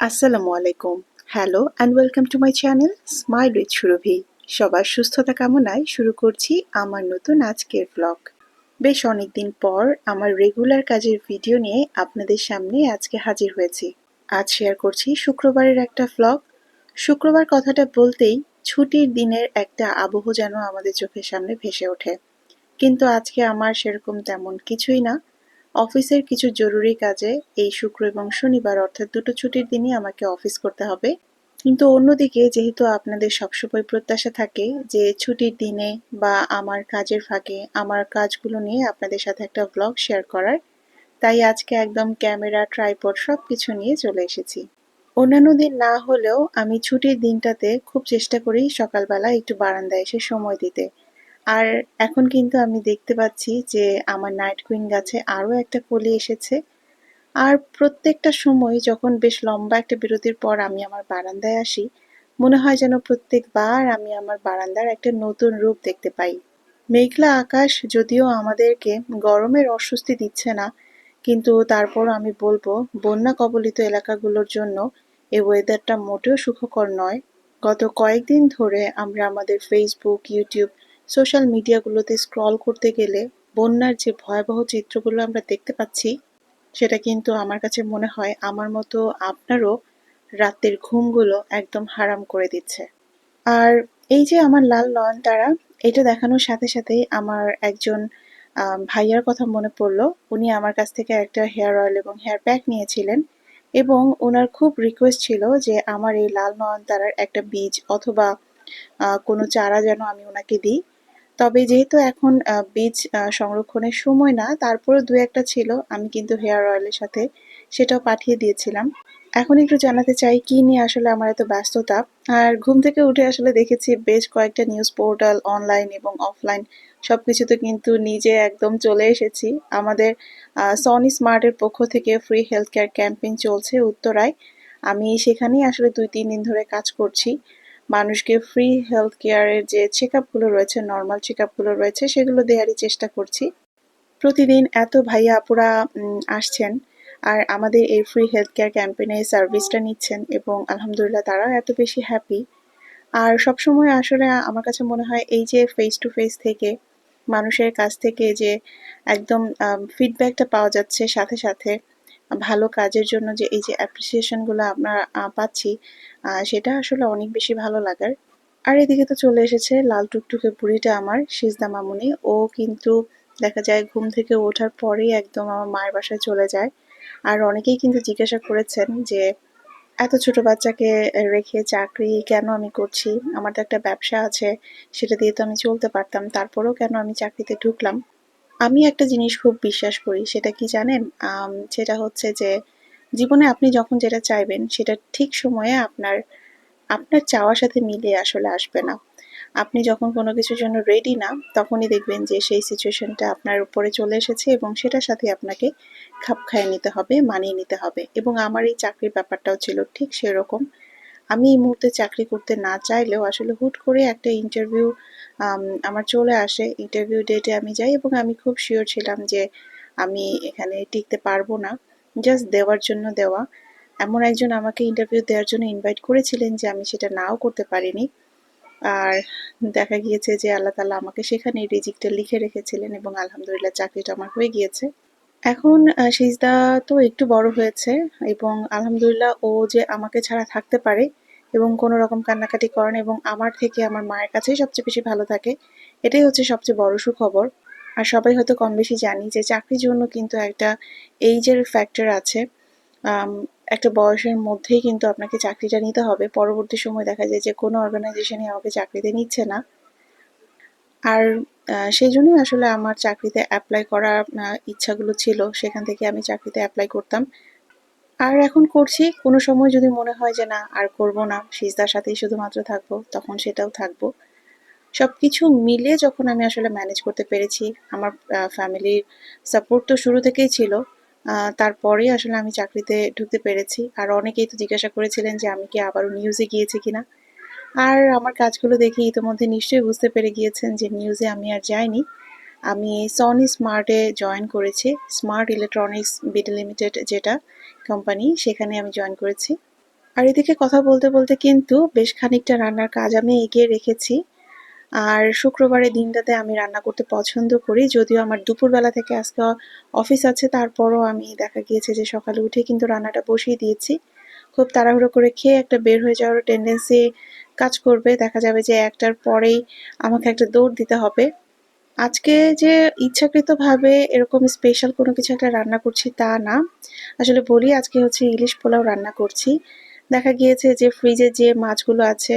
আসসালামু আলাইকুম। Hello and welcome to my channel smile with Surabhi সবার সুস্থতা কামনায় শুরু করছি আমার নতুন আজকের ব্লগ বেশ অনেক দিন পর আমার রেগুলার কাজের ভিডিও নিয়ে আপনাদের সামনে আজকে হাজির হয়েছি। আজ শেয়ার করছি শুক্রবারের একটা ব্লগ শুক্রবার কথাটা বলতেই ছুটির দিনের একটা আবহ যেন আমাদের চোখের সামনে ভেসে ওঠে। কিন্তু আজকে আমার সেরকম তেমন কিছুই না। অফিসের কিছু জরুরি কাজে এই শুক্র এবং শনিবার, অর্থাৎ দুটো ছুটির দিনই আমাকে অফিস করতে হবে। কিন্তু অন্যদিকে, যেহেতু আপনাদের সবসময় প্রত্যাশা থাকে যে ছুটির দিনে বা আমার কাজের ফাঁকে আমার কাজগুলো নিয়ে আপনাদের সাথে একটা ব্লগ শেয়ার করার, তাই আজকে একদম ক্যামেরা ট্রাইপড সব কিছু নিয়ে চলে এসেছি। অন্যান্য দিন না হলেও আমি ছুটির দিনটাতে খুব চেষ্টা করি সকালবেলা একটু বারান্দায় এসে সময় দিতে। আর এখন কিন্তু আমি দেখতে পাচ্ছি যে আমার নাইট কুইন গাছে আরও একটা কলি এসেছে। আর প্রত্যেকটা সময় যখন বেশ লম্বা একটা বিরতির পর আমি আমার বারান্দায় আসি, মনে হয় যেন প্রত্যেকবার আমি আমার বারান্দার একটা নতুন রূপ দেখতে পাই। মেঘলা আকাশ যদিও আমাদেরকে গরমের অস্বস্তি দিচ্ছে না, কিন্তু তারপর আমি বলব, বন্যা কবলিত এলাকাগুলোর জন্য এই ওয়েদারটা মোটেও সুখকর নয়। গত কয়েকদিন ধরে আমরা আমাদের ফেসবুক ইউটিউব সোশ্যাল মিডিয়াগুলোতে স্ক্রল করতে গেলে বন্যার যে ভয়াবহ চিত্রগুলো আমরা দেখতে পাচ্ছি, সেটা কিন্তু আমার কাছে মনে হয় আমার মতো আপনারও রাতের ঘুমগুলো একদম হারাম করে দিচ্ছে। আর এই যে আমার লাল লন নয়নতারা, এটা দেখানোর সাথে সাথেই আমার একজন ভাইয়ার কথা মনে পড়ল। উনি আমার কাছ থেকে একটা হেয়ার অয়েল এবং হেয়ার প্যাক নিয়েছিলেন এবং ওনার খুব রিকোয়েস্ট ছিল যে আমার এই লাল নয়নতারার একটা বীজ অথবা কোনো চারা যেন আমি ওনাকে দিই। তবে যেহেতু এখন বীজ সংরক্ষণের সময় না, তারপরেও দু একটা ছিল, আমি কিন্তু হেয়ার অয়েলের সাথে সেটাও পাঠিয়ে দিয়েছিলাম। এখন একটু জানাতে চাই, কি নিয়ে আসলে আমার এত ব্যস্ততা? আর ঘুম থেকে উঠে আসলে দেখেছি বেশ কয়েকটা নিউজ পোর্টাল, অনলাইন এবং অফলাইন সব কিছুতে কিন্তু নিজে একদম চলে এসেছি। আমাদের সনি স্মার্টের পক্ষ থেকে ফ্রি হেলথ কেয়ার ক্যাম্পেইন চলছে উত্তরায়। আমি সেখানেই আসলে দুই তিন দিন ধরে কাজ করছি। মানুষকে ফ্রি হেলথ কেয়ারের যে চেক আপগুলো রয়েছে নর্মাল চেক আপগুলো রয়েছে, সেগুলো দেওয়ারই চেষ্টা করছি। প্রতিদিন এত ভাইয়া আপুরা আসছেন আর আমাদের এই ফ্রি হেলথ কেয়ার ক্যাম্পেইনে সার্ভিসটা নিচ্ছেন এবং আলহামদুলিল্লাহ তারাও এত বেশি হ্যাপি আর সবসময় আসলে আমার কাছে মনে হয় এই যে ফেস টু ফেস থেকে, মানুষের কাছ থেকে যে একদম ফিডব্যাকটা পাওয়া যাচ্ছে সাথে সাথে ভালো কাজের জন্য যে এই যে অ্যাপ্রিসিয়েশনগুলো আমরা পাচ্ছি সেটা আসলে অনেক বেশি ভালো লাগার। আর এদিকে তো চলে এসেছে লাল টুকটুকে বুড়িটা আমার, সিজদা মামুনি। ও কিন্তু দেখা যায় ঘুম থেকে ওঠার পরেই একদম আমার মায়ের বাসায় চলে যায়। আর অনেকেই কিন্তু জিজ্ঞাসা করেছেন যে, এত ছোট বাচ্চাকে রেখে চাকরি কেন আমি করছি? আমার তো একটা ব্যবসা আছে, সেটা দিয়ে তো আমি চলতে পারতাম। তারপরেও কেন আমি চাকরিতে ঢুকলাম? আমি একটা জিনিস খুব বিশ্বাস করি, সেটা কি জানেন? সেটা হচ্ছে যে, জীবনে আপনি যখন যেটা চাইবেন, সেটা ঠিক সময়ে আপনার আপনার চাওয়ার সাথে মিলে আসলে আসবে না। আপনি যখন কোনো কিছুর জন্য রেডি না, তখনই দেখবেন যে, সেই সিচুয়েশনটা আপনার উপরে চলে এসেছে এবং সেটার সাথে আপনাকে খাপ খাইয়ে নিতে হবে, মানিয়ে নিতে হবে। এবং আমার এই চাকরির ব্যাপারটাও ছিল ঠিক সেরকম। আমি এই মুহূর্তে চাকরি করতে না চাইলেও আসলে হুট করে একটা ইন্টারভিউ আমার চলে আসে। ইন্টারভিউ ডেটে আমি যাই এবং আমি খুব শিওর ছিলাম যে আমি এখানে টিকতে পারব না। জাস্ট দেওয়ার জন্য দেওয়া। এমন একজন আমাকে ইন্টারভিউ দেওয়ার জন্য ইনভাইট করেছিলেন যে আমি সেটা নাও করতে পারিনি। আর দেখা গিয়েছে যে আল্লাহ তালা আমাকে সেখানে রিজিকটা লিখে রেখেছিলেন এবং আলহামদুলিল্লাহ চাকরিটা আমার হয়ে গিয়েছে। এখন সিজদা তো একটু বড় হয়েছে এবং আলহামদুলিল্লাহ ও যে আমাকে ছাড়া থাকতে পারে এবং কোনো রকম কান্নাকাটি করেন এবং আমার থেকে আমার মায়ের কাছেই সবচেয়ে বেশি ভালো থাকে, এটাই হচ্ছে সবচেয়ে বড় সুখবর। আর সবাই হয়তো কম বেশি জানি যে চাকরির জন্য কিন্তু একটা এইজের ফ্যাক্টর আছে। একটা বয়সের মধ্যেই কিন্তু আপনাকে চাকরিটা নিতে হবে। পরবর্তী সময় দেখা যায় যে কোনো অর্গানাইজেশনই আমাকে চাকরিতে নিচ্ছে না। আর সেই জন্যই আসলে আমার চাকরিতে অ্যাপ্লাই করার ইচ্ছাগুলো ছিল। সেখান থেকে আমি চাকরিতে অ্যাপ্লাই করতাম। আর এখন করছি। কোনো সময় যদি মনে হয় যে না, আর করব না, সিজদার সাথেই শুধুমাত্র থাকব, তখন সেটাও থাকব। সব কিছু মিলে যখন আমি আসলে ম্যানেজ করতে পেরেছি, আমার ফ্যামিলির সাপোর্ট তো শুরু থেকেই ছিল তারপরেই আসলে আমি চাকরিতে ঢুকতে পেরেছি। আর অনেকেই তো জিজ্ঞাসা করেছিলেন যে আমি কি আবারও নিউজে গিয়েছি কিনা। আর আমার কাজগুলো দেখে ইতিমধ্যে নিশ্চয়ই বুঝতে পেরে গিয়েছেন যে নিউজে আমি আর যাইনি। আমি সনি স্মার্টে জয়েন করেছি স্মার্ট ইলেকট্রনিক্স বিডি লিমিটেড যেটা কোম্পানি সেখানে আমি জয়েন করেছি। আর এদিকে কথা বলতে বলতে কিন্তু বেশ খানিকটা রান্নার কাজ আমি এগিয়ে রেখেছি। আর শুক্রবারের দিনটাতে আমি রান্না করতে পছন্দ করি, যদিও আমার দুপুরবেলা থেকে আজকে অফিস আছে, তারপরও আমি দেখা গিয়েছে যে সকালে উঠে কিন্তু রান্নাটা বসিয়ে দিয়েছি। খুব তাড়াহুড়ো করে খেয়ে একটা বের হয়ে যাওয়ার টেন্ডেন্সি কাজ করবে। দেখা যাবে যে একটার পরেই আমাকে একটা দৌড় দিতে হবে। আজকে যে ইচ্ছাকৃতভাবে এরকম স্পেশাল কোনো কিছু একটা রান্না করছি তা না। আসলে বলি, আজকে হচ্ছে ইলিশ পোলাও রান্না করছি। দেখা গিয়েছে যে ফ্রিজে যে মাছগুলো আছে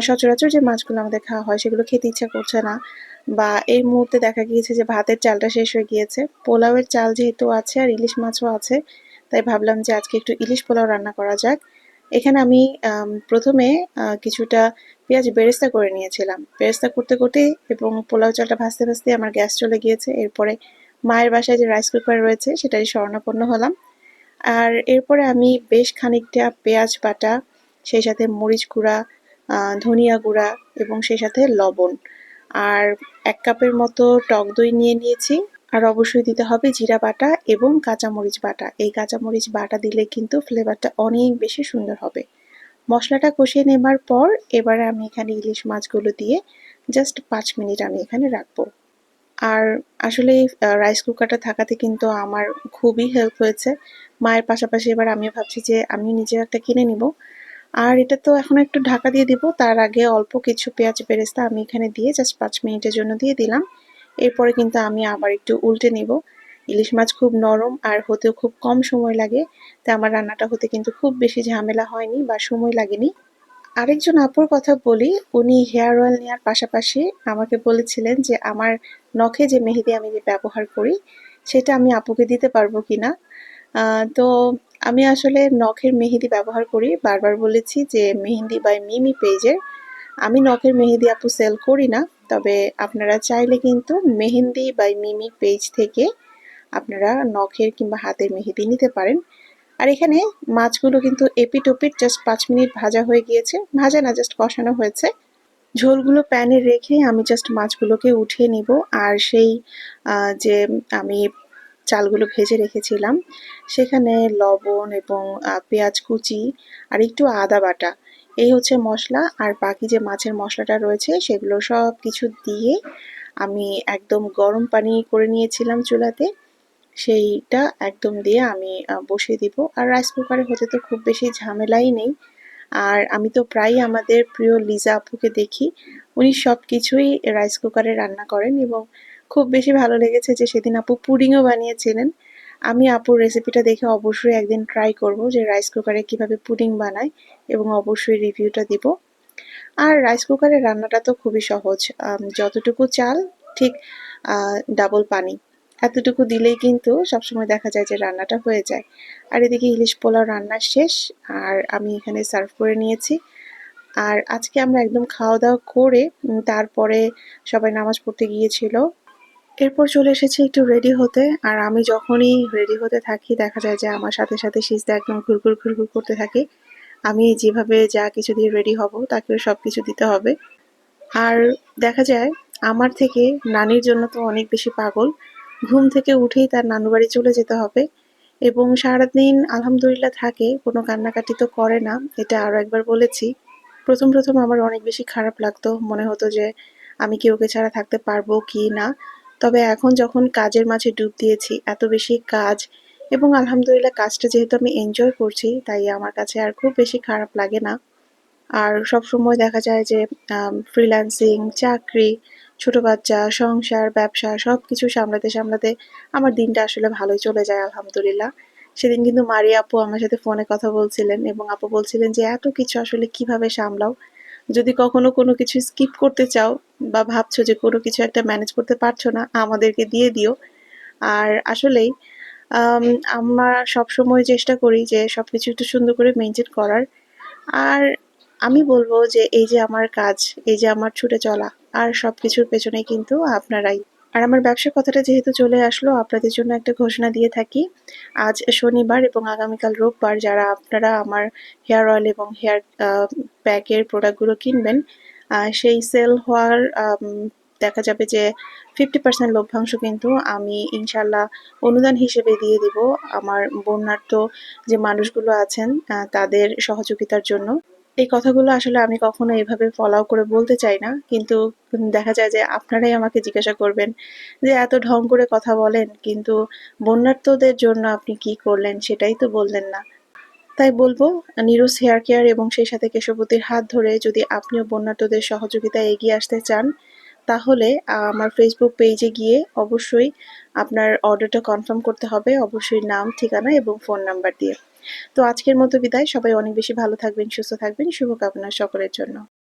সচরাচর যে মাছগুলো আমাদের খাওয়া হয় সেগুলো খেতে ইচ্ছা করছে না। বা এই মুহূর্তে দেখা গিয়েছে যে ভাতের চালটা শেষ হয়ে গিয়েছে। পোলাওয়ের চাল যেহেতু আছে আর ইলিশ মাছও আছে তাই ভাবলাম যে আজকে একটু ইলিশ পোলাও রান্না করা যাক। এখানে আমি প্রথমে কিছুটা পেঁয়াজ বেরেস্তা করে নিয়েছিলাম। বেরেস্তা করতে করতে এবং পোলাও চালটা ভাজতে ভাজতে আমার গ্যাস চলে গিয়েছে। এরপরে মায়ের বাসায় যে রাইস কুকার রয়েছে সেটাই স্বর্ণাপন্ন হলাম। আর এরপরে আমি বেশ খানিকটা পেঁয়াজ বাটা, সেই সাথে মরিচ গুঁড়া ধনিয়া গুঁড়া এবং সেই সাথে লবণ। আর এক কাপের মতো টক দই নিয়ে নিয়েছি। আর অবশ্যই দিতে হবে জিরা বাটা এবং কাঁচামরিচ বাটা। এই কাঁচামরিচ বাটা দিলে কিন্তু ফ্লেভারটা অনেক বেশি সুন্দর হবে। মশলাটা কষিয়ে নেবার পর এবারে আমি এখানে ইলিশ মাছগুলো দিয়ে জাস্ট পাঁচ মিনিট আমি এখানে রাখব। আর আসলে রাইস কুকারটা থাকাতে কিন্তু আমার খুবই হেল্প হয়েছে। মায়ের পাশাপাশি এবার আমিও ভাবছি যে আমি নিজে একটা কিনে নিব। আর এটা তো এখন একটু ঢাকা দিয়ে দিব। তার আগে অল্প কিছু পেঁয়াজ বেরেস্তা আমি এখানে দিয়ে জাস্ট পাঁচ মিনিটের জন্য দিয়ে দিলাম। এরপরে কিন্তু আমি আবার একটু উল্টে নিব। ইলিশ মাছ খুব নরম আর হতেও খুব কম সময় লাগে, তাই আমার রান্নাটা হতে কিন্তু খুব বেশি ঝামেলা হয়নি বা সময় লাগেনি। আরেকজন আপুর কথা বলি, উনি হেয়ার অয়েল নেওয়ার পাশাপাশি আমাকে বলেছিলেন যে আমার নখে যে মেহেদি আমি যে ব্যবহার করি, সেটা আমি আপুকে দিতে পারব কিনা। তো আমি আসলে নখের মেহেদি ব্যবহার করি, বারবার বলেছি যে মেহেদি বাই মিমি পেজের। আমি নখের মেহেদি আপু সেল করি না তবে আপনারা চাইলে কিন্তু মেহেন্দি বাই মিমি পেজ থেকে আপনারা নখের কিংবা হাতের মেহেদি নিতে পারেন। আর এখানে মাছগুলো কিন্তু এপিট ওপিট জাস্ট পাঁচ মিনিট ভাজা হয়ে গিয়েছে। ভাজা না জাস্ট কষানো হয়েছে। ঝোলগুলো প্যানে রেখে আমি জাস্ট মাছগুলোকে উঠিয়ে নিব। আর সেই যে আমি চালগুলো ভেজে রেখেছিলাম, সেখানে লবণ এবং পেঁয়াজ কুচি আর একটু আদা বাটা এই হচ্ছে মশলা আর বাকি যে মাছের মশলাটা রয়েছে সেগুলো সব কিছু দিয়ে আমি একদম গরম পানি করে নিয়েছিলাম চুলাতে। সেইটা একদম দিয়ে আমি বসিয়ে দিব। আর রাইস কুকারে হতে তো খুব বেশি ঝামেলাই নেই। আর আমি তো প্রায়ই আমাদের প্রিয় লিজা আপুকে দেখি। উনি সব কিছুই রাইস কুকারে রান্না করেন এবং খুব বেশি ভালো লেগেছে যে সেদিন আপু পুডিংও বানিয়েছিলেন। আমি আপুর রেসিপিটা দেখে অবশ্যই একদিন ট্রাই করব যে রাইস কুকারে কীভাবে পুডিং বানায় এবং অবশ্যই রিভিউটা দিব। আর রাইস কুকারের রান্নাটা তো খুবই সহজ। যতটুকু চাল, ঠিক ডাবল পানি। এতটুকু দিলেই কিন্তু সবসময় দেখা যায় যে রান্নাটা হয়ে যায়। আর এদিকে ইলিশ পোলাও রান্না শেষ, আর আমি এখানে সার্ভ করে নিয়েছি। আর আজকে আমরা একদম খাওয়া দাওয়া করে তারপরে সবাই নামাজ পড়তে গিয়েছিল। এরপর চলে এসেছে একটু রেডি হতে, আর আমি যখনই রেডি হতে থাকি, দেখা যায় যে আমার সাথে সাথে সিজদা একদম ঘুরঘুর ঘুরঘুর করতে থাকে। আমি যেভাবে যা কিছু দিয়ে রেডি হব, তাকেও সব কিছু দিতে হবে। আর দেখা যায়, আমার থেকে নানির জন্য তো অনেক বেশি পাগল। ঘুম থেকে উঠেই তার নানু বাড়ি চলে যেতে হবে। এবং সারাদিন আলহামদুলিল্লাহ থাকে, কোনো কান্নাকাটি তো করে না, এটা আরও একবার বলেছি। প্রথম প্রথম আমার অনেক বেশি খারাপ লাগতো। মনে হতো যে আমি কি ওকে ছাড়া থাকতে পারব কি না। তবে এখন যখন কাজের মাঝে ডুব দিয়েছি, এত বেশি কাজ এবং আলহামদুলিল্লাহ কাজটা যেহেতু আমি এনজয় করছি, তাই আমার কাছে আর খুব বেশি খারাপ লাগে না। আর সব সময় দেখা যায় যে ফ্রিল্যান্সিং চাকরি, ছোট বাচ্চা, সংসার, ব্যবসা সব কিছু সামলাতে সামলাতে আমার দিনটা আসলে ভালোই চলে যায়, আলহামদুলিল্লাহ। সেদিন কিন্তু মারি আপু আমার সাথে ফোনে কথা বলছিলেন এবং আপু বলছিলেন যে, এত কিছু আসলে কীভাবে সামলাও? যদি কখনো কোনো কিছু স্কিপ করতে চাও বা ভাবছ যে কোনো কিছু একটা ম্যানেজ করতে পারছ না, আমাদেরকে দিয়ে দিও। আর আসলেই আমরা সবসময় চেষ্টা করি যে সব কিছু একটু সুন্দর করে মেনটেন করার। আর আমি বলব যে এই যে আমার কাজ, এই যে আমার ছুটে চলা, আর সব কিছুর পেছনে কিন্তু আপনারাই। আর আমার ব্যবসার কথাটা যেহেতু চলে আসলো, আপনাদের জন্য একটা ঘোষণা দিয়ে থাকি। আজ শনিবার এবং আগামীকাল রোববার যারা আপনারা আমার হেয়ার অয়েল এবং হেয়ার প্যাকের প্রোডাক্টগুলো কিনবেন সেই সেল হওয়ার দেখা যাবে যে ফিফটি পার্সেন্ট লভ্যাংশ কিন্তু আমি ইনশাল্লাহ অনুদান হিসেবে দিয়ে দিব। আমার বন্যার্থ যে মানুষগুলো আছেন তাদের সহযোগিতার জন্য। এই কথাগুলো আসলে আমি কখনো এভাবে ফলাও করে বলতে চাই না। কিন্তু দেখা যায় যে আপনারাই আমাকে জিজ্ঞাসা করবেন যে এত ঢং করে কথা বলেন, কিন্তু বন্যার্থদের জন্য আপনি কি করলেন সেটাই তো বললেন না। তাই বলব, নিরোজ হেয়ার কেয়ার এবং সেই সাথে কেশবতীর হাত ধরে যদি আপনিও বন্যার্থদের সহযোগিতায় এগিয়ে আসতে চান, তাহলে আমার ফেসবুক পেজে গিয়ে অবশ্যই আপনার অর্ডারটা কনফার্ম করতে হবে। অবশ্যই নাম, ঠিকানা এবং ফোন নাম্বার দিয়ে। তো আজকের মতো বিদায়। সবাই অনেক বেশি ভালো থাকবেন সুস্থ থাকবেন। শুভকামনা সকলের জন্য।